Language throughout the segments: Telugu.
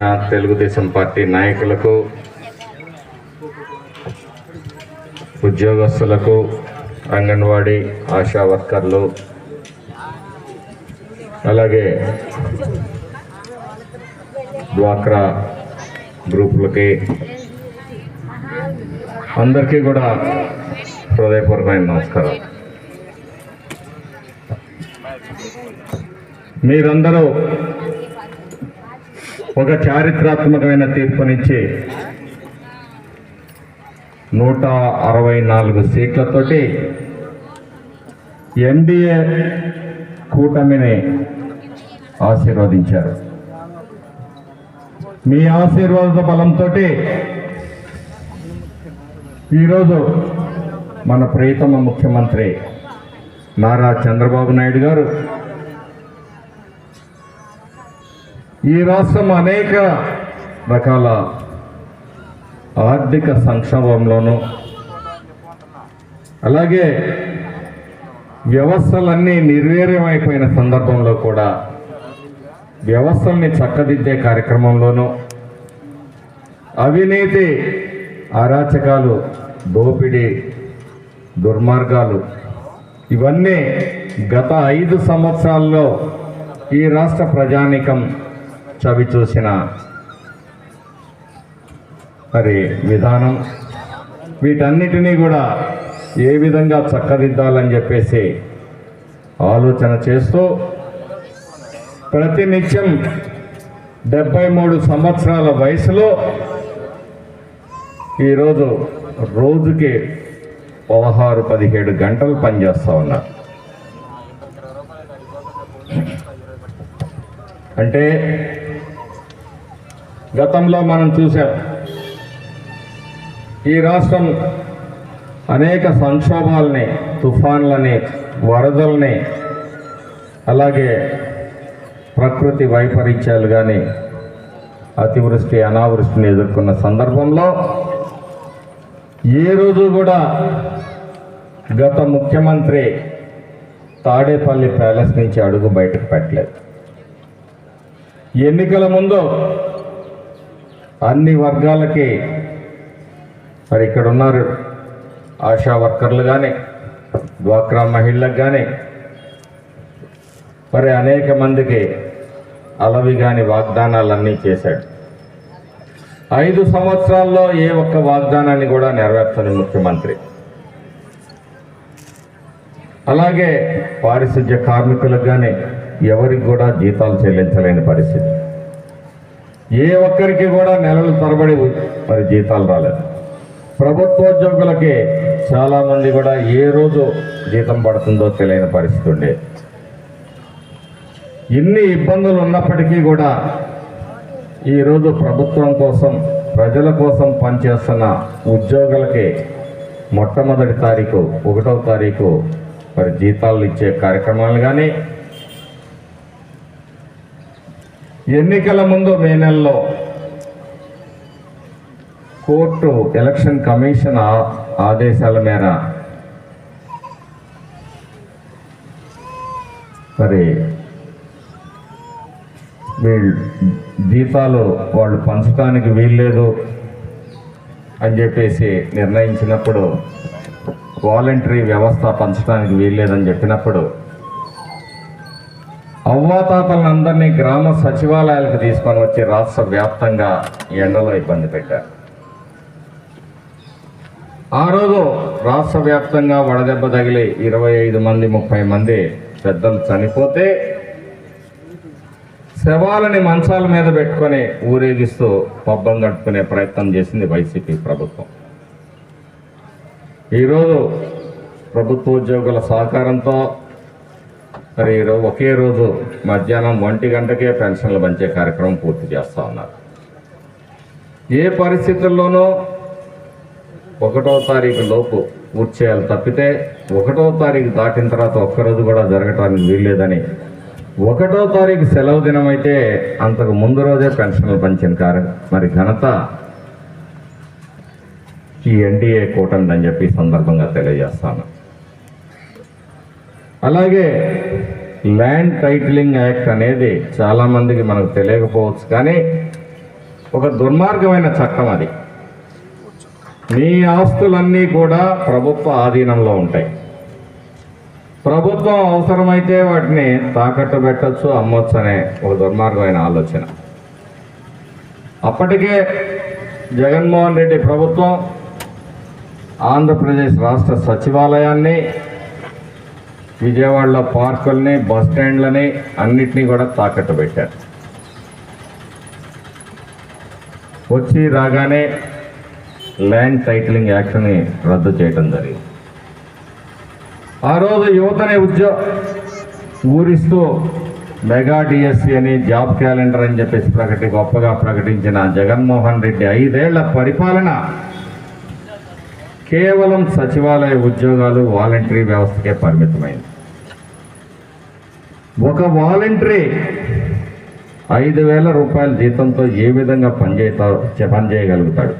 తెలుగుదేశం పార్టీ నాయకులకు ఉద్యోగస్తులకు అంగన్వాడీ ఆశా వర్కర్లు అలాగే డ్వాక్రా గ్రూపులకి అందరికీ కూడా హృదయపూర్వకమైన నమస్కారం మీరందరూ ఒక చారిత్రాత్మకమైన తీర్పునిచ్చి నూట అరవై నాలుగు సీట్లతోటి ఎన్డీఏ కూటమిని ఆశీర్వదించారు. మీ ఆశీర్వాద బలంతో ఈరోజు మన ప్రియతమ ముఖ్యమంత్రి నారా చంద్రబాబు నాయుడు గారు ఈ రాష్ట్రం అనేక రకాల ఆర్థిక సంక్షోభంలోనూ అలాగే వ్యవస్థలన్నీ నిర్వీర్యమైపోయిన సందర్భంలో కూడా వ్యవస్థల్ని చక్కదిద్దే కార్యక్రమంలోనూ అవినీతి అరాచకాలు దోపిడీ దుర్మార్గాలు ఇవన్నీ గత ఐదు సంవత్సరాల్లో ఈ రాష్ట్ర ప్రజానికం చవి చూసిన మరి విధానం వీటన్నిటినీ కూడా ఏ విధంగా చక్కదిద్దాలని చెప్పేసి ఆలోచన చేస్తూ ప్రతినిత్యం డెబ్బై మూడు సంవత్సరాల వయసులో ఈరోజు రోజుకి పదహారు పదిహేడు గంటలు పనిచేస్తూ ఉన్నారు. అంటే గతంలో మనం చూసాం ఈ రాష్ట్రం అనేక సంక్షోభాలని తుఫాన్లని వరదల్ని అలాగే ప్రకృతి వైపరీత్యాలు కానీ అతివృష్టి అనావృష్టిని ఎదుర్కొన్న సందర్భంలో ఏ రోజు కూడా గత ముఖ్యమంత్రి తాడేపల్లి ప్యాలెస్ నుంచి అడుగు బయటకు పెట్టలేదు. ఎన్నికల ముందు అన్ని వర్గాలకి. మరి ఇక్కడ ఉన్నారు ఆశా వర్కర్లు కానీ డ్వాక్రా మహిళలకు కానీ మరి అనేక మందికి అలవి కాని వాగ్దానాలన్నీ చేశాడు. ఐదు సంవత్సరాల్లో ఏ ఒక్క వాగ్దానాన్ని కూడా నెరవేర్చని ముఖ్యమంత్రి. అలాగే పారిశుధ్య కార్మికులకు కానీ ఎవరికి కూడా జీతాలు చెల్లించలేని పరిస్థితి. ఏ ఒక్కరికి కూడా నెలలు తరబడి మరి జీతాలు రాలేదు. ప్రభుత్వోద్యోగులకే చాలామంది కూడా ఏ రోజు జీతం పడుతుందో తెలియని పరిస్థితి ఉండే. ఇన్ని ఇబ్బందులు ఉన్నప్పటికీ కూడా ఈరోజు ప్రభుత్వం కోసం ప్రజల కోసం పనిచేస్తున్న ఉద్యోగులకి మొట్టమొదటి తారీఖు ఒకటవ తారీఖు మరి జీతాలు ఇచ్చే కార్యక్రమాలు కానీ ఎన్నికల ముందు మే నెలలో కోర్టు ఎలక్షన్ కమిషన్ ఆదేశాల మేర మరి వీళ్ళు జీతాలు వాళ్ళు పంచడానికి వీల్లేదు అని చెప్పేసి నిర్ణయించినప్పుడు వాలంటరీ వ్యవస్థ పంచడానికి వీల్లేదని చెప్పినప్పుడు అవ్వాతాతలందరినీ గ్రామ సచివాలయాలకు తీసుకొని వచ్చి రాష్ట్ర వ్యాప్తంగా ఎండలో ఇబ్బంది పెట్టారు. ఆ రోజు రాష్ట్ర వ్యాప్తంగా వడదెబ్బ తగిలి ఇరవై ఐదు మంది ముప్పై మంది పెద్దలు చనిపోతే శవాలని మంచాల మీద పెట్టుకొని ఊరేగిస్తూ పబ్బం గడుపుకునే ప్రయత్నం చేసింది వైసీపీ ప్రభుత్వం. ఈరోజు ప్రభుత్వ ఉద్యోగుల సహకారంతో మరి ఈరోజు ఒకే రోజు మధ్యాహ్నం ఒంటి గంటకే పెన్షన్లు పంచే కార్యక్రమం పూర్తి చేస్తూ ఉన్నారు. ఏ పరిస్థితుల్లోనూ ఒకటో తారీఖు లోపు పూర్తి చేయాలి తప్పితే ఒకటో తారీఖు దాటిన తర్వాత ఒక్కరోజు కూడా జరగటానికి వీల్లేదని ఒకటో తారీఖు సెలవు దినం అయితే అంతకు ముందు రోజే పెన్షన్లు పంచిన కార్య మరి ఘనత ఈ ఎన్డీఏ కూటమి అని చెప్పి సందర్భంగా తెలియజేస్తాను. అలాగే ల్యాండ్ టైటిలింగ్ యాక్ట్ అనేది చాలామందికి మనకు తెలియకపోవచ్చు కానీ ఒక దుర్మార్గమైన చట్టం అది. మీ ఆస్తులన్నీ కూడా ప్రభుత్వ ఆధీనంలో ఉంటాయి. ప్రభుత్వం అవసరమైతే వాటిని తాకట్టు పెట్టచ్చు అమ్మొచ్చు అనే ఒక దుర్మార్గమైన ఆలోచన. అప్పటికే జగన్మోహన్ రెడ్డి ప్రభుత్వం ఆంధ్రప్రదేశ్ రాష్ట్ర సచివాలయాన్ని విజయవాడలో పార్కుల్ని బస్ స్టాండ్లని అన్నిటినీ కూడా తాకట్టు పెట్టారు వచ్చి రాగానే ల్యాండ్ టైటిలింగ్ యాక్ట్ని రద్దు చేయడం జరిగింది. ఆ రోజు యువతని ఉద్యో ఊరిస్తూ మెగా డిఎస్సి అని జాబ్ క్యాలెండర్ అని చెప్పేసి ప్రకటి గొప్పగా ప్రకటించిన జగన్మోహన్ రెడ్డి ఐదేళ్ళ పరిపాలన కేవలం సచివాలయ ఉద్యోగాలు వాలంటరీ వ్యవస్థకే పరిమితమైంది. ఒక వాలంటరీ ఐదు వేల రూపాయల జీతంతో ఏ విధంగా పనిచేయతా పనిచేయగలుగుతాడు?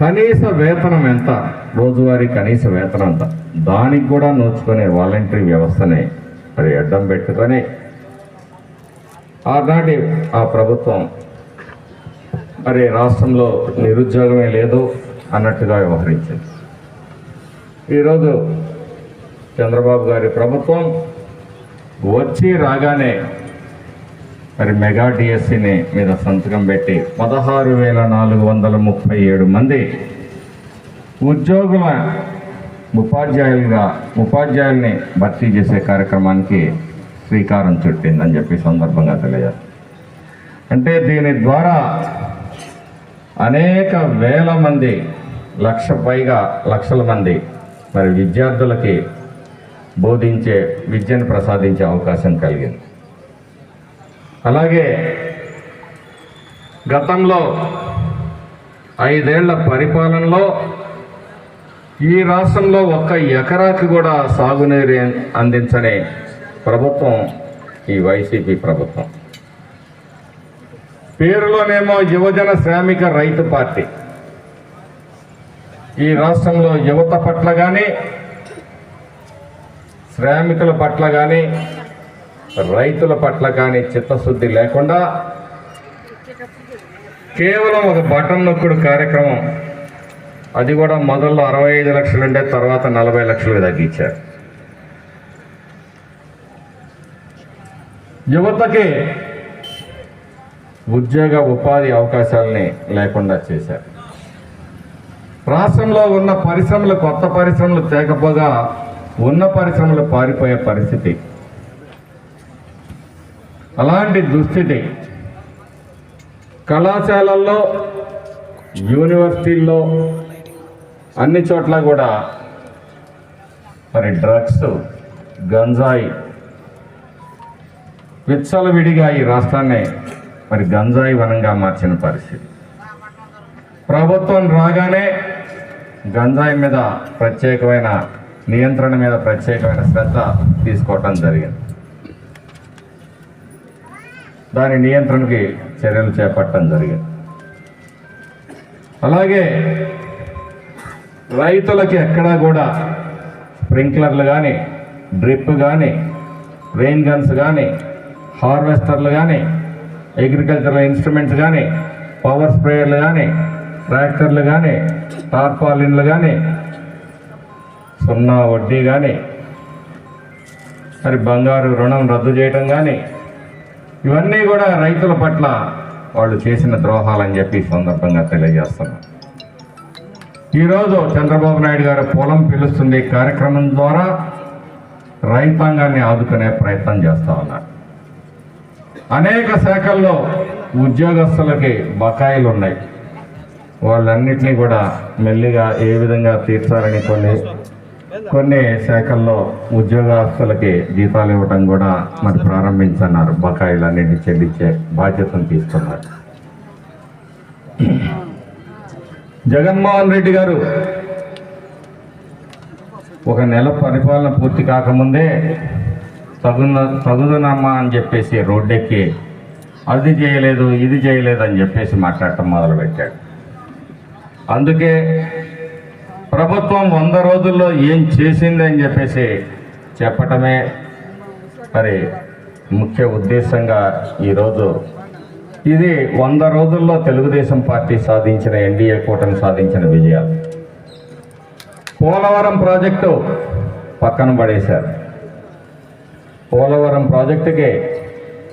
కనీస వేతనం ఎంత? రోజువారీ కనీస వేతనం ఎంత? దానికి కూడా నోచుకునే వాలంటరీ వ్యవస్థని మరి అడ్డం పెట్టుకొని ఆనాటి ఆ ప్రభుత్వం మరి రాష్ట్రంలో నిరుద్యోగమే లేదు. అన్నట్టుగా వ్యవహరించింది. ఈరోజు చంద్రబాబు గారి ప్రభుత్వం వచ్చి రాగానే మరి మెగా డిఎస్సిని మీద సంతకం పెట్టి పదహారు వేల నాలుగు వందల ముప్పై ఏడు మంది ఉద్యోగుల ఉపాధ్యాయులుగా ఉపాధ్యాయుల్ని భర్తీ చేసే కార్యక్రమానికి శ్రీకారం చుట్టిందని చెప్పి సందర్భంగా తెలియజేస్తారు అంటే దీని ద్వారా అనేక వేల మంది లక్ష పైగా లక్షల మంది మరి విద్యార్థులకి బోధించే విద్యను ప్రసాదించే అవకాశం కలిగింది. అలాగే గతంలో ఐదేళ్ళ పరిపాలనలో ఈ రాష్ట్రంలో ఒక్క ఎకరాకి కూడా సాగునీరు అందించని ప్రభుత్వం ఈ వైసీపీ ప్రభుత్వం. పేరులోనేమో యువజన శ్రామిక రైతు పార్టీ. ఈ రాష్ట్రంలో యువత పట్ల కానీ శ్రామికుల పట్ల కానీ రైతుల పట్ల కానీ చిత్తశుద్ధి లేకుండా కేవలం ఒక బటన్ నొక్కుడు కార్యక్రమం అది కూడా మొదల్లో అరవై ఐదు లక్షలు ఉండే తర్వాత నలభై లక్షలకు తగ్గించారు. యువతకి ఉద్యోగ ఉపాధి అవకాశాలని లేకుండా చేశారు. రాష్ట్రంలో ఉన్న పరిశ్రమలు కొత్త పరిశ్రమలు తేకపోగా ఉన్న పరిశ్రమలు పారిపోయే పరిస్థితి. అలాంటి దుస్థితి కళాశాలల్లో యూనివర్సిటీల్లో అన్ని చోట్ల కూడా మరి డ్రగ్స్ గంజాయి విచ్చలవిడిగా ఈ రాష్ట్రాన్ని మరి గంజాయి వనంగా మార్చిన పరిస్థితి. ప్రభుత్వం రాగానే గంజాయి మీద ప్రత్యేకమైన నియంత్రణ మీద ప్రత్యేకమైన శ్రద్ధ తీసుకోవటం జరిగింది. దాని నియంత్రణకి చర్యలు చేపట్టడం జరిగింది. అలాగే రైతులకి ఎక్కడా కూడా స్ప్రింక్లర్లు కానీ డ్రిప్ కానీ రెయిన్ గన్స్ కానీ హార్వెస్టర్లు కానీ అగ్రికల్చరల్ ఇన్స్ట్రుమెంట్స్ కానీ పవర్ స్ప్రేయర్లు కానీ ట్రాక్టర్లు కానీ టార్పాలిన్లు కానీ సున్నా వడ్డీ కానీ మరి బంగారు రుణం రద్దు చేయటం కానీ ఇవన్నీ కూడా రైతుల పట్ల వాళ్ళు చేసిన ద్రోహాలని చెప్పి సందర్భంగా తెలియజేస్తున్నారు ఈరోజు చంద్రబాబు నాయుడు గారు పొలం పిలుస్తుంది కార్యక్రమం ద్వారా రైతాంగాన్ని ఆదుకునే ప్రయత్నం చేస్తా ఉన్నారు. అనేక శాఖల్లో ఉద్యోగస్తులకి బకాయిలు ఉన్నాయి వాళ్ళన్నింటినీ కూడా మెల్లిగా ఏ విధంగా తీర్చాలని కొన్ని కొన్ని శాఖల్లో ఉద్యోగస్తులకి జీతాలు ఇవ్వటం కూడా మరి ప్రారంభించన్నారు. బకాయిలన్నింటినీ చెల్లించే బాధ్యతను తీసుకున్నారు జగన్మోహన్ రెడ్డి గారు ఒక నెల పరిపాలన పూర్తి కాకముందే తగున తగుదనమ్మా అని చెప్పేసి రోడ్డెక్కి అది చేయలేదు ఇది చేయలేదు అని చెప్పేసి మాట్లాడటం మొదలుపెట్టాడు. అందుకే ప్రభుత్వం వంద రోజుల్లో ఏం చేసింది అని చెప్పేసి చెప్పటమే మరి ముఖ్య ఉద్దేశంగా ఈరోజు. ఇది వంద రోజుల్లో తెలుగుదేశం పార్టీ సాధించిన ఎన్డీఏ కూటమి సాధించిన విజయాలు పోలవరం ప్రాజెక్టు పక్కన పడేశారు. పోలవరం ప్రాజెక్టుకి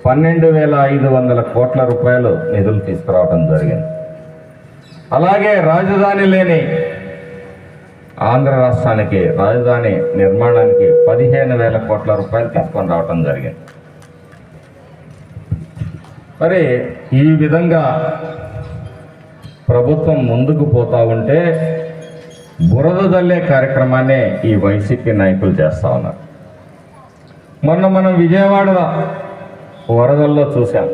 పన్నెండు వేల ఐదు వందల కోట్ల రూపాయలు నిధులు తీసుకురావడం జరిగింది. అలాగే రాజధాని లేని ఆంధ్ర రాష్ట్రానికి రాజధాని నిర్మాణానికి పదిహేను వేల కోట్ల రూపాయలు తీసుకొని రావడం జరిగింది. మరి ఈ విధంగా ప్రభుత్వం ముందుకు పోతా ఉంటే బురద జల్లే కార్యక్రమాన్ని ఈ వైసీపీ నాయకులు చేస్తూ ఉన్నారు. మొన్న మనం విజయవాడ వరదల్లో చూసాం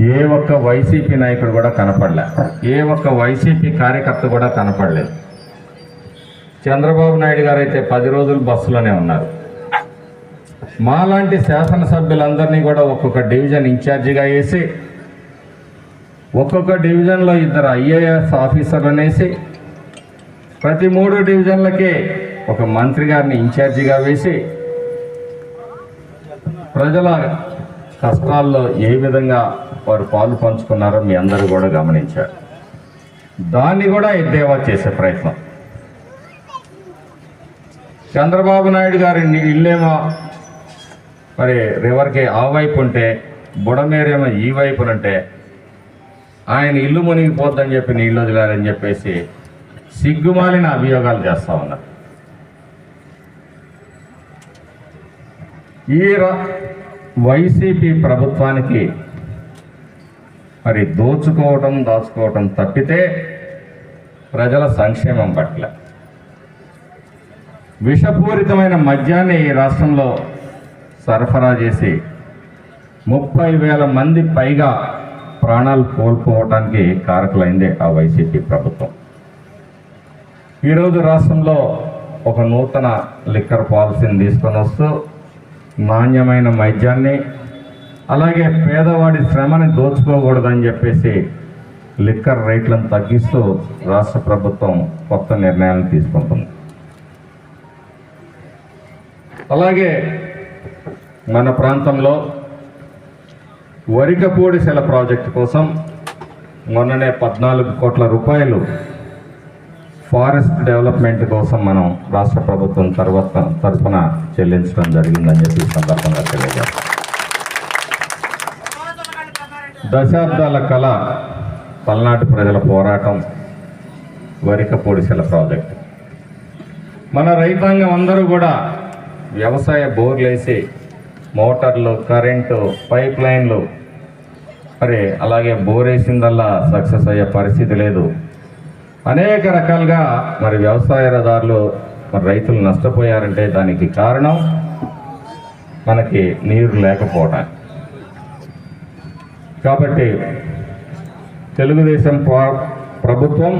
ఏ ఒక్క వైసీపీ నాయకుడు కూడా కనపడలే. ఏ ఒక్క వైసీపీ కార్యకర్త కూడా కనపడలేదు. చంద్రబాబు నాయుడు గారు అయితే పది రోజులు బస్సులోనే ఉన్నారు. మాలాంటి శాసనసభ్యులందరినీ కూడా ఒక్కొక్క డివిజన్ ఇన్ఛార్జిగా వేసి ఒక్కొక్క డివిజన్లో ఇద్దరు ఐఏఎస్ ఆఫీసర్లను వేసి ప్రతి మూడు డివిజన్లకే ఒక మంత్రి గారిని ఇన్ఛార్జిగా వేసి ప్రజల కష్టాల్లో ఏ విధంగా వారు పాలు పంచుకున్నారో మీ అందరూ కూడా గమనించారు. దాన్ని కూడా ఎద్దేవా చేసే ప్రయత్నం. చంద్రబాబు నాయుడు గారి ఇల్లేమో మరి రివర్కి ఆ వైపు ఉంటే బుడమేరేమో ఈ వైపునంటే ఆయన ఇల్లు మునిగిపోద్దని చెప్పి నీళ్ళు వదిలారని చెప్పేసి సిగ్గుమాలిన అభియోగాలు చేస్తూ ఉన్నారు. ఈ ర- వైసీపీ ప్రభుత్వానికి మరి దోచుకోవటం దాచుకోవటం తప్పితే ప్రజల సంక్షేమం పట్ల. విషపూరితమైన మద్యాన్ని ఈ రాష్ట్రంలో సరఫరా చేసి ముప్పై వేల మంది పైగా ప్రాణాలు కోల్పోవటానికి కారకులైందే ఆ వైసీపీ ప్రభుత్వం. ఈరోజు రాష్ట్రంలో ఒక నూతన లిక్కర్ పాలసీని తీసుకొని వస్తూ నాణ్యమైన వైద్యాన్ని అలాగే పేదవాడి శ్రమని దోచుకోకూడదని చెప్పేసి లిక్కర్ రేట్లను తగ్గిస్తూ రాష్ట్ర ప్రభుత్వం కొత్త నిర్ణయాలను తీసుకుంటుంది. అలాగే మన ప్రాంతంలో వరికపూడి సెల ప్రాజెక్టు కోసం మొన్ననే పద్నాలుగు కోట్ల రూపాయలు ఫారెస్ట్ డెవలప్మెంట్ కోసం మనం రాష్ట్ర ప్రభుత్వం తర్వాత తరఫున చెల్లించడం జరిగిందని చెప్పి సందర్భంగా తెలియజేస్తాం. దశాబ్దాల కళ పల్నాటి ప్రజల పోరాటం వరికపూడిసెల ప్రాజెక్టు. మన రైతాంగం అందరూ కూడా వ్యవసాయ బోర్లేసి మోటార్లు కరెంటు పైప్ లైన్లు మరి అలాగే బోర్ వేసిందల్లా సక్సెస్ అయ్యే పరిస్థితి లేదు. అనేక రకాలుగా మరి వ్యవసాయదారులు మరి రైతులు నష్టపోయారంటే దానికి కారణం మనకి నీరు లేకపోవడం కాబట్టి తెలుగుదేశం ప్రభుత్వం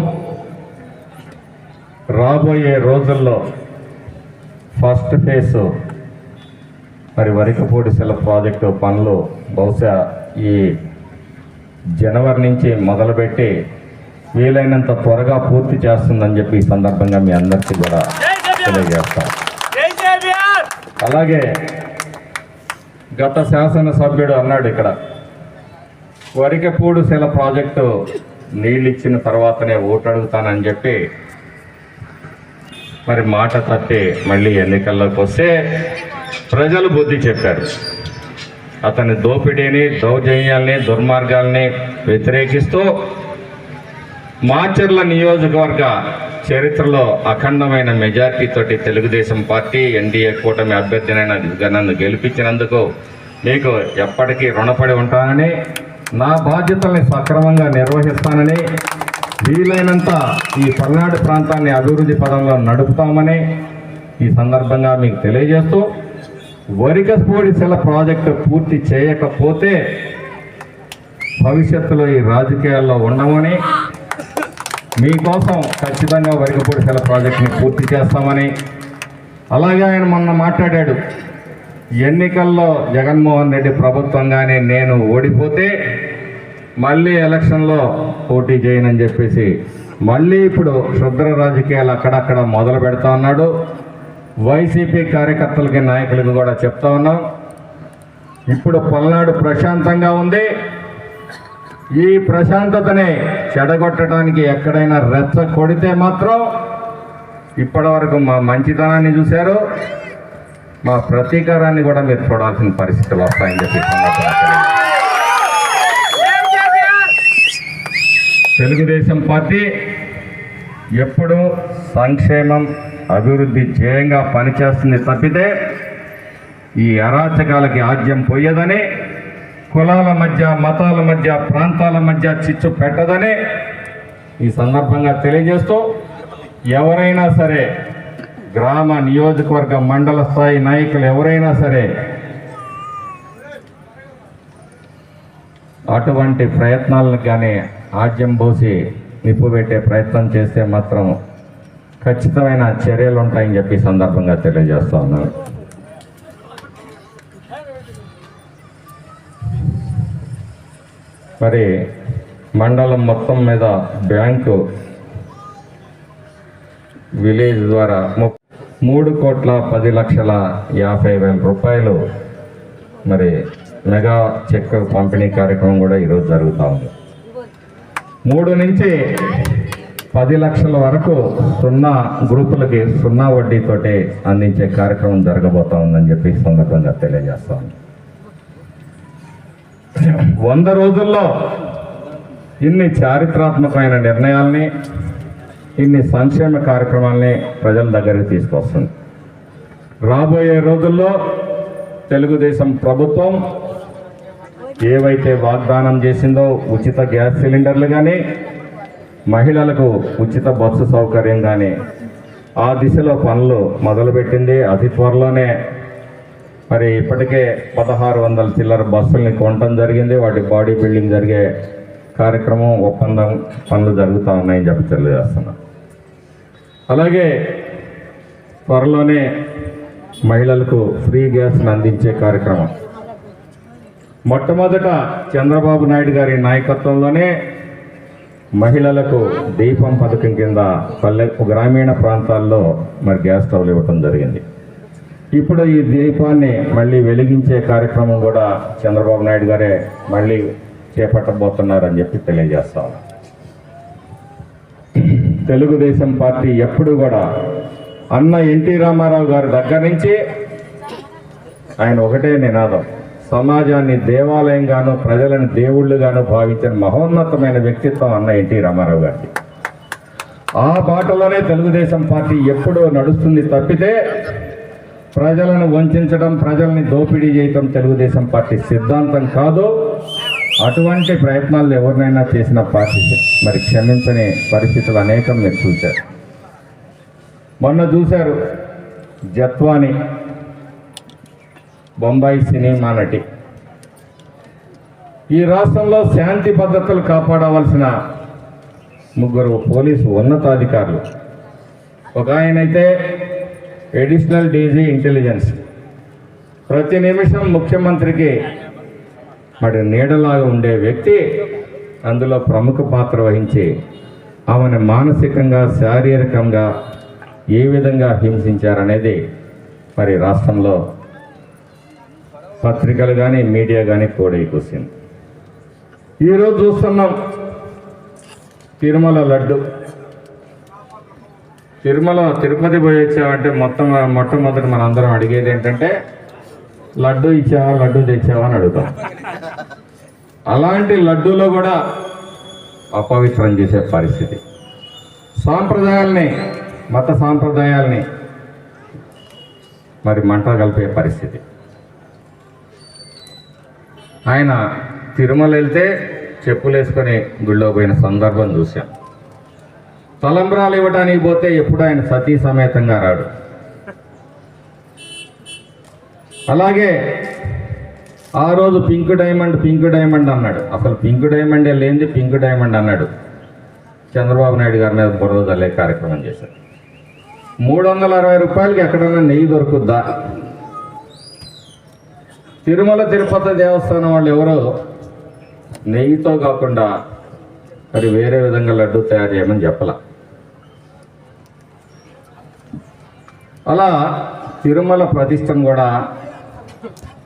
రాబోయే రోజుల్లో ఫస్ట్ ఫేజ్ మరి వరికపూడి సెల ప్రాజెక్టు పనులు బహుశా ఈ జనవరి నుంచి మొదలుపెట్టి వీలైనంత త్వరగా పూర్తి చేస్తుందని చెప్పి ఈ సందర్భంగా మీ అందరికీ కూడా తెలియజేస్తాం. అలాగే గత శాసనసభ్యుడు అన్నాడు ఇక్కడ వరికపూడు సెల ప్రాజెక్టు నీళ్ళు ఇచ్చిన తర్వాతనే ఓటు అడుగుతానని చెప్పి మరి మాట తప్పి మళ్ళీ ఎన్నికల్లోకి వస్తే ప్రజలు బుద్ధి చెప్పారు. అతని దోపిడీని దౌర్జన్యాల్ని దుర్మార్గాల్ని వ్యతిరేకిస్తూ మాచర్ల నియోజకవర్గ చరిత్రలో అఖండమైన మెజార్టీతోటి తెలుగుదేశం పార్టీ ఎన్డీఏ కూటమి అభ్యర్థినైన నన్ను గెలిపించినందుకు మీకు ఎప్పటికీ రుణపడి ఉంటానని నా బాధ్యతల్ని సక్రమంగా నిర్వహిస్తానని వీలైనంత ఈ పల్నాడు ప్రాంతాన్ని అభివృద్ధి పదంలో నడుపుతామని ఈ సందర్భంగా మీకు తెలియజేస్తూ వరికస్పూడి సెల ప్రాజెక్టు పూర్తి చేయకపోతే భవిష్యత్తులో ఈ రాజకీయాల్లో ఉండమని మీకోసం ఖచ్చితంగా వరికపూడి సెల ప్రాజెక్ట్ని పూర్తి చేస్తామని. అలాగే ఆయన మొన్న మాట్లాడాడు ఎన్నికల్లో జగన్మోహన్ రెడ్డి ప్రభుత్వంగానే నేను ఓడిపోతే మళ్ళీ ఎలక్షన్లో పోటీ చేయనని చెప్పేసి మళ్ళీ ఇప్పుడు క్షుద్ర రాజకీయాలు అక్కడక్కడ మొదలు పెడతా ఉన్నాడు. వైసీపీ కార్యకర్తలకి నాయకులకు కూడా చెప్తా ఉన్నాం. ఇప్పుడు పల్నాడు ప్రశాంతంగా ఉంది. ఈ ప్రశాంతతని చెడగొట్టడానికి ఎక్కడైనా రెచ్చ కొడితే మాత్రం ఇప్పటి వరకు మా మంచితనాన్ని చూశారు. మా ప్రతీకారాన్ని కూడా మీరు చూడాల్సిన పరిస్థితులు వస్తాయని చెప్పి తెలుగుదేశం పార్టీ ఎప్పుడూ సంక్షేమం అభివృద్ధి ధ్యేయంగా పనిచేస్తుంది తప్పితే ఈ అరాచకాలకి ఆద్యం పోయేదని కులాల మధ్య మతాల మధ్య ప్రాంతాల మధ్య చిచ్చు పెట్టదనే ఈ సందర్భంగా తెలియజేస్తూ ఎవరైనా సరే గ్రామ నియోజకవర్గ మండల స్థాయి నాయకులు ఎవరైనా సరే అటువంటి ప్రయత్నాలను కానీ ఆద్యం పోసి నిప్పు పెట్టే ప్రయత్నం చేస్తే మాత్రం ఖచ్చితమైన చర్యలు ఉంటాయని చెప్పి సందర్భంగా తెలియజేస్తా ఉన్నాను. మరి మండలం మొత్తం మీద బ్యాంకు విలేజ్ ద్వారా ము- మూడు కోట్ల పది లక్షల యాభై వేల రూపాయలు మరి మెగా చెక్ పంపిణీ కార్యక్రమం కూడా ఈరోజు జరుగుతూ ఉంది. మూడు నుంచి పది లక్షల వరకు సున్నా గ్రూపులకి సున్నా వడ్డీతోటి అందించే కార్యక్రమం జరగబోతా ఉందని చెప్పి సందర్భంగా తెలియజేస్తా వంద రోజుల్లో ఇన్ని చారిత్రాత్మకమైన నిర్ణయాల్ని ఇన్ని సంక్షేమ కార్యక్రమాల్ని ప్రజల దగ్గరికి తీసుకొస్తుంది. రాబోయే రోజుల్లో తెలుగుదేశం ప్రభుత్వం ఏవైతే వాగ్దానం చేసిందో ఉచిత గ్యాస్ సిలిండర్లు కానీ మహిళలకు ఉచిత బస్సు సౌకర్యం కానీ ఆ దిశలో పనులు మొదలుపెట్టింది అతి త్వరలోనే మరి ఇప్పటికే పదహారు వందల చిల్లర బస్సుల్ని కొనటం జరిగింది. వాటి బాడీ బిల్డింగ్ జరిగే కార్యక్రమం ఒప్పందం పనులు జరుగుతూ ఉన్నాయని చెప్పి తెలియజేస్తున్నా. అలాగే త్వరలోనే మహిళలకు ఫ్రీ గ్యాస్ని అందించే కార్యక్రమం. మొట్టమొదట చంద్రబాబు నాయుడు గారి నాయకత్వంలోనే మహిళలకు దీపం పథకం కింద పల్లె గ్రామీణ ప్రాంతాల్లో మరి గ్యాస్ స్టవ్లు ఇవ్వటం జరిగింది. ఇప్పుడు ఈ దీపాన్ని మళ్ళీ వెలిగించే కార్యక్రమం కూడా చంద్రబాబు నాయుడు గారే మళ్ళీ చేపట్టబోతున్నారని చెప్పి తెలియజేస్తాం తెలుగుదేశం పార్టీ ఎప్పుడు కూడా అన్న ఎన్టీ రామారావు గారి దగ్గర నుంచి ఆయన ఒకటే నినాదం. సమాజాన్ని దేవాలయంగాను ప్రజలను దేవుళ్ళుగాను భావించిన మహోన్నతమైన వ్యక్తిత్వం అన్న ఎన్టీ రామారావు గారికి ఆ బాటలోనే తెలుగుదేశం పార్టీ ఎప్పుడో నడుస్తుంది తప్పితే ప్రజలను వంచడం ప్రజల్ని దోపిడీ చేయటం తెలుగుదేశం పార్టీ సిద్ధాంతం కాదు. అటువంటి ప్రయత్నాలు ఎవరినైనా చేసిన పార్టీ మరి క్షమించని పరిస్థితులు అనేకం మీరు చూశారు. మొన్న చూశారు జత్వాని బొంబాయి సినిమా నటి. ఈ రాష్ట్రంలో శాంతి భద్రతలు కాపాడవలసిన ముగ్గురు పోలీసు ఉన్నతాధికారులు. ఒక ఆయనైతే ఎడిషనల్ డీజీ ఇంటెలిజెన్స్ ప్రతి నిమిషం ముఖ్యమంత్రికి మరి నీడలాగా ఉండే వ్యక్తి అందులో ప్రముఖ పాత్ర వహించి ఆమెను మానసికంగా శారీరకంగా ఏ విధంగా హింసించారనేది మరి రాష్ట్రంలో పత్రికలు కానీ మీడియా కానీ కోడై కూసింది. ఈరోజు చూస్తున్నాం తిరుమల లడ్డు. తిరుమల తిరుపతి పోయి వచ్చామంటే మొత్తం మొట్టమొదటి మన అందరం అడిగేది ఏంటంటే లడ్డు ఇచ్చావా లడ్డు తెచ్చావా అని అడుగుతాం. అలాంటి లడ్డూలో కూడా అపవిత్రం చేసే పరిస్థితి. సాంప్రదాయాల్ని మత సాంప్రదాయాల్ని మరి మంట కలిపే పరిస్థితి. ఆయన తిరుమల వెళ్తే చెప్పులు వేసుకొని గుళ్ళో పోయిన సందర్భం చూశాం. తలంబ్రాలు ఇవ్వడానికి పోతే ఎప్పుడు ఆయన సతీ సమేతంగా రాడు. అలాగే ఆ రోజు పింక్ డైమండ్ పింక్ డైమండ్ అన్నాడు. అసలు పింక్ డైమండ్ లేనిది పింక్ డైమండ్ అన్నాడు. చంద్రబాబు నాయుడు గారి మీద బురద జల్లే కార్యక్రమం చేశారు. మూడు వందల అరవై రూపాయలకి ఎక్కడైనా నెయ్యి దొరుకుద్దా? తిరుమల తిరుపతి దేవస్థానం వాళ్ళు ఎవరో? నెయ్యితో కాకుండా మరి వేరే విధంగా లడ్డు తయారు చేయమని చెప్పాల. అలా తిరుమల ప్రతిష్టం కూడా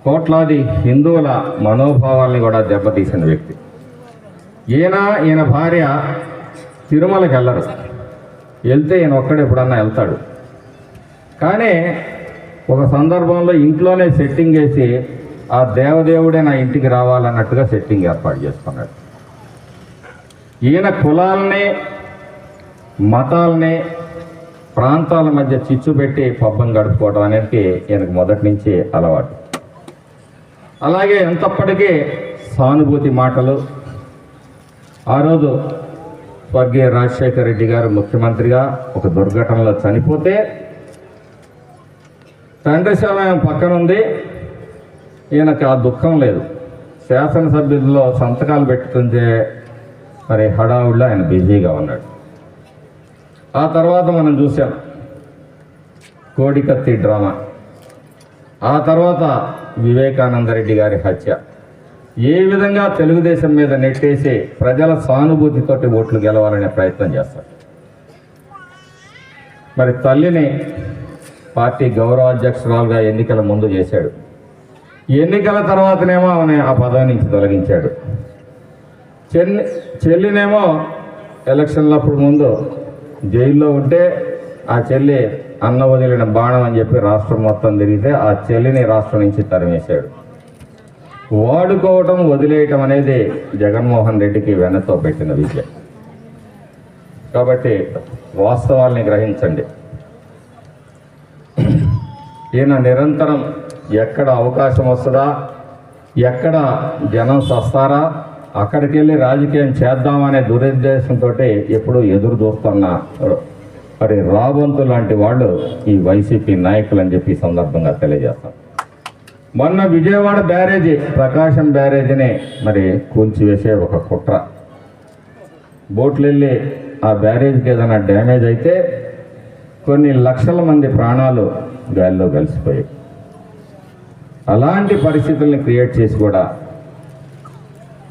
కోట్లాది హిందువుల మనోభావాల్ని కూడా దెబ్బతీసిన వ్యక్తి. ఈయన ఈయన భార్య తిరుమలకి వెళ్ళరు. వెళ్తే ఈయన ఒక్కడు ఎప్పుడన్నా వెళ్తాడు. కానీ ఒక సందర్భంలో ఇంట్లోనే సెట్టింగ్ వేసి ఆ దేవదేవుడే నా ఇంటికి రావాలన్నట్టుగా సెట్టింగ్ ఏర్పాటు చేసుకున్నాడు. ఈయన కులాలని మతాలని ప్రాంతాల మధ్య చిచ్చు పెట్టి పబ్బం గడుపుకోవడం అనేది ఈయనకు మొదటి నుంచి అలవాటు. అలాగే ఎంతప్పటికీ సానుభూతి మాటలు. ఆ రోజు స్వర్గీయ రాజశేఖర రెడ్డి గారు ముఖ్యమంత్రిగా ఒక దుర్ఘటనలో చనిపోతే తండ్రి సమయం పక్కన ఉంది. ఈయనకు ఆ దుఃఖం లేదు. శాసనసభ్యుల్లో సంతకాలు పెట్టుకుంటే మరి హడావుడిలో ఆయన బిజీగా ఉన్నాడు. ఆ తర్వాత మనం చూసాం కోడికత్తి డ్రామా. ఆ తర్వాత వివేకానంద రెడ్డి గారి హత్య. ఏ విధంగా తెలుగుదేశం మీద నెట్టేసి ప్రజల సానుభూతితోటి ఓట్లు గెలవాలనే ప్రయత్నం చేస్తారు. మరి తల్లిని పార్టీ గౌరవాధ్యక్షురాలుగా ఎన్నికల ముందు చేశాడు. ఎన్నికల తర్వాతనేమో ఆమె ఆ పదవి నుంచి తొలగించాడు. చెన్నై చెల్లినేమో ఎలక్షన్లప్పుడు ముందు జైల్లో ఉంటే ఆ చెల్లి అన్న వదిలిన బాణం అని చెప్పి రాష్ట్రం మొత్తం తిరిగితే ఆ చెల్లిని రాష్ట్రం నుంచి తరిమేశాడు. వాడుకోవటం వదిలేయటం అనేది జగన్మోహన్ రెడ్డికి వెనతో పెట్టిన విద్య. కాబట్టి వాస్తవాల్ని గ్రహించండి. ఈయన నిరంతరం ఎక్కడ అవకాశం వస్తుందా ఎక్కడ జనం సస్తారా అక్కడికి వెళ్ళి రాజకీయం చేద్దామనే దురుద్దేశంతో ఎప్పుడూ ఎదురు చూస్తున్న మరి రాబంతు లాంటి వాళ్ళు ఈ వైసీపీ నాయకులు అని చెప్పి సందర్భంగా తెలియజేస్తాం. మొన్న విజయవాడ బ్యారేజీ ప్రకాశం బ్యారేజీని మరి కూల్చివేసే ఒక కుట్ర. బోట్లు వెళ్ళి ఆ బ్యారేజ్కి ఏదైనా డ్యామేజ్ అయితే కొన్ని లక్షల మంది ప్రాణాలు గాలిలో కలిసిపోయాయి. అలాంటి పరిస్థితుల్ని క్రియేట్ చేసి కూడా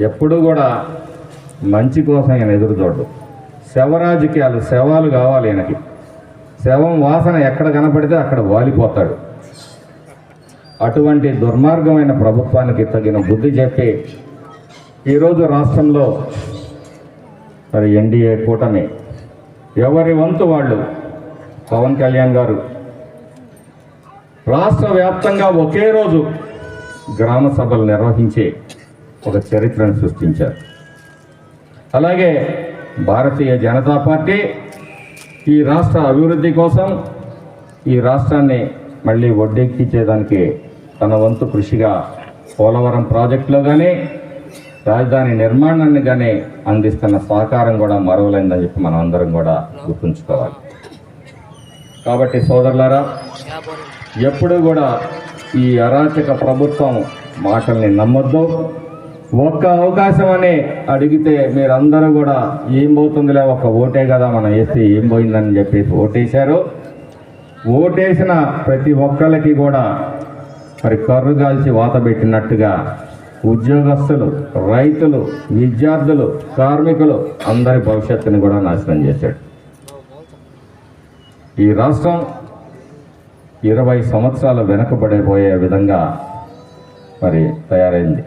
ఎప్పుడూ కూడా మంచి కోసం ఆయన ఎదురు చూడడు. శవాలు కావాలి ఆయనకి. శవం వాసన ఎక్కడ కనపడితే అక్కడ వాలిపోతాడు. అటువంటి దుర్మార్గమైన ప్రభుత్వానికి తగిన బుద్ధి చెప్పి ఈరోజు రాష్ట్రంలో మరి ఎన్డీఏ కూటమి ఎవరి వంతు వాళ్ళు? పవన్ కళ్యాణ్ గారు. రాష్ట్ర వ్యాప్తంగా ఒకే రోజు గ్రామ సభలు నిర్వహించి ఒక చరిత్రను సృష్టించారు. అలాగే భారతీయ జనతా పార్టీ ఈ రాష్ట్ర అభివృద్ధి కోసం ఈ రాష్ట్రాన్ని మళ్ళీ వడ్డెక్కించేదానికి తన వంతు కృషిగా పోలవరం ప్రాజెక్టులో కానీ రాజధాని నిర్మాణాన్ని కానీ అందిస్తున్న సహకారం కూడా మరవలేదని చెప్పి మనం అందరం కూడా గుర్తుంచుకోవాలి. కాబట్టి సోదరులారా ఎప్పుడూ కూడా ఈ అరాచక ప్రభుత్వం మాటల్ని నమ్మొద్దు. ఒక్క అవకాశం అని అడిగితే మీరందరూ కూడా ఏం పోతుందిలే ఒక ఓటే కదా మనం వేస్తే ఏం పోయిందని చెప్పేసి ఓటేశారు. ఓటేసిన ప్రతి ఒక్కరికి కూడా మరి కర్రు కాల్చి వాత పెట్టినట్టుగా ఉద్యోగస్తులు రైతులు విద్యార్థులు కార్మికులు అందరి భవిష్యత్తుని కూడా నాశనం చేశాడు. ఈ రాష్ట్రం ఇరవై సంవత్సరాలు వెనుకబడిపోయే విధంగా మరి తయారైంది.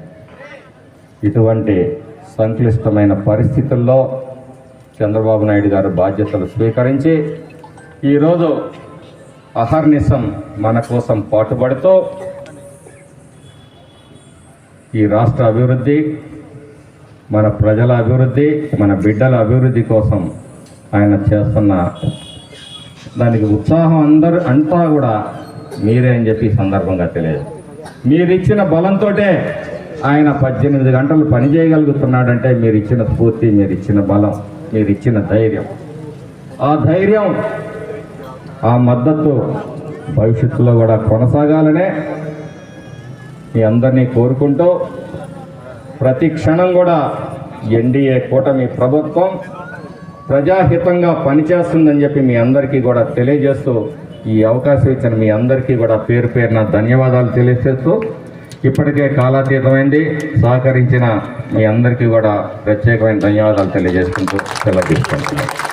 ఇటువంటి సంక్లిష్టమైన పరిస్థితుల్లో చంద్రబాబు నాయుడు గారు బాధ్యతలు స్వీకరించి ఈరోజు అహర్నిశం మన కోసం పాటుపడుతూ ఈ రాష్ట్ర అభివృద్ధి మన ప్రజల అభివృద్ధి మన బిడ్డల అభివృద్ధి కోసం ఆయన చేస్తున్న దానికి ఉత్సాహం అందరు అంతా కూడా మీరే అని చెప్పి సందర్భంగా తెలియదు మీరిచ్చిన బలంతోటే ఆయన పద్దెనిమిది గంటలు పని చేయగలుగుతున్నాడంటే మీరు ఇచ్చిన స్ఫూర్తి మీరు ఇచ్చిన బలం మీరు ఇచ్చిన ధైర్యం. ఆ ధైర్యం ఆ మద్దతు భవిష్యత్తులో కూడా కొనసాగాలనే మీ అందరినీ కోరుకుంటూ ప్రతి క్షణం కూడా ఎన్డీఏ కూటమి ప్రభుత్వం ప్రజాహితంగా పనిచేస్తుందని చెప్పి మీ అందరికీ కూడా తెలియజేస్తూ ఈ అవకాశం ఇచ్చిన మీ అందరికీ కూడా పేరు పేరున ధన్యవాదాలు తెలియజేస్తూ ఇప్పటికే కాలాతీతమైంది. సహకరించిన మీ అందరికీ కూడా ప్రత్యేకమైన ధన్యవాదాలు తెలియజేసుకుంటూ సెలవు తీసుకుంటున్నాను.